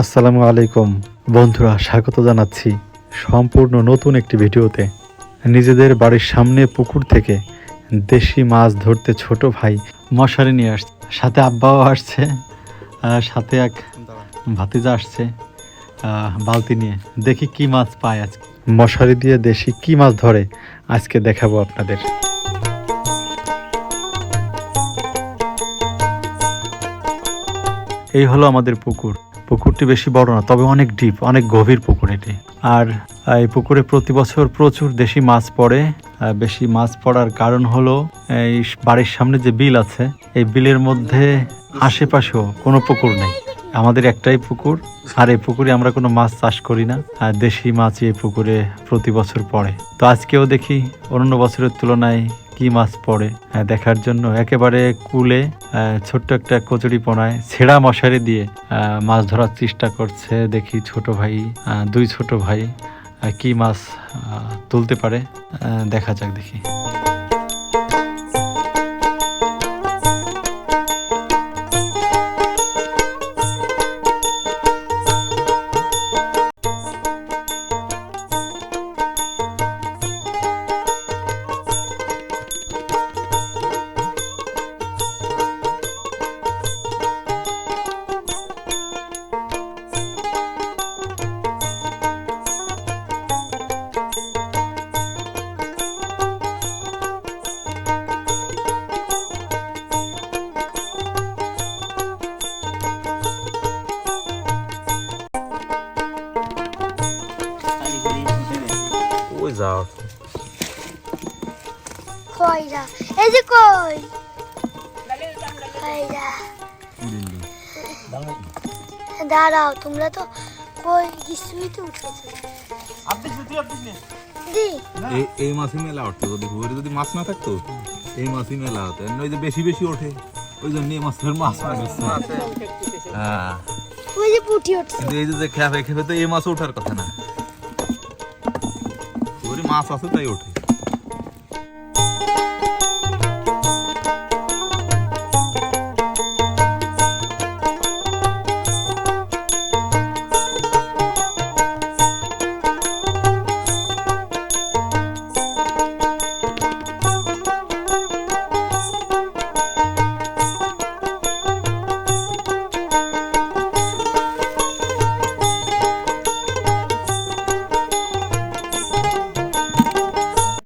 আসসালামু আলাইকুম। বন্ধুরা, স্বাগত জানাচ্ছি সম্পূর্ণ নতুন একটি ভিডিওতে। নিজেদের বাড়ির সামনে পুকুর থেকে দেশি মাছ ধরতে ছোট ভাই মশারি নিয়ে আসছে। সাথে আব্বাও আসছে সাথে এক ভাতিজা আসছে বালতি নিয়ে। দেখি কি মাছ পায় আজকে। মশারি দিয়ে দেশি কি মাছ ধরে, আজকে দেখাবো আপনাদের। এই হলো আমাদের পুকুর। পুকুরটি বেশি বড় না, তবে অনেক ডিপ অনেক গভীর পুকুর এটি। আর এই পুকুরে প্রতি বছর প্রচুর দেশি মাছ পড়ে। বেশি মাছ পড়ার কারণ হলো, এই বাড়ির সামনে যে বিল আছে, এই বিলের মধ্যে আশেপাশেও কোনো পুকুর নেই। আমাদের একটাই পুকুর, আর এই পুকুরে আমরা কোনো মাছ চাষ করি না। আর দেশি মাছ এই পুকুরে প্রতি বছর পড়ে। তো আজকেও দেখি অন্য বছরের তুলনায় কি মাছ পড়ে দেখার জন্য। একেবারে কুলে ছোট্ট একটা কচুরি পোনায় ছেঁড়া মশারি দিয়ে মাছ ধরার চেষ্টা করছে। দেখি ছোট ভাই দুই ছোট ভাই কি মাছ তুলতে পারে। দেখা যাক দেখি। ওই যাও কইরা এই যে কই কইরা দাঁড়াও তোমরা তো কই হিস্ট্রিতে উঠেছো দি এই এই মাছই মেলা উঠতো যদি পুকুরে যদি মাছ না থাকতো এই মাছই মেলা হতো এমনি ওই যে বেশি বেশি ওঠে ওই জন্য এই মাছের মাছ মারছে হ্যাঁ। ওই যে পুঁটি কিন্তু এই যে যে খেপে খেপে তো এই মাছ ওঠার কথা না। পুকুরে মাছ আছে তাই ওঠে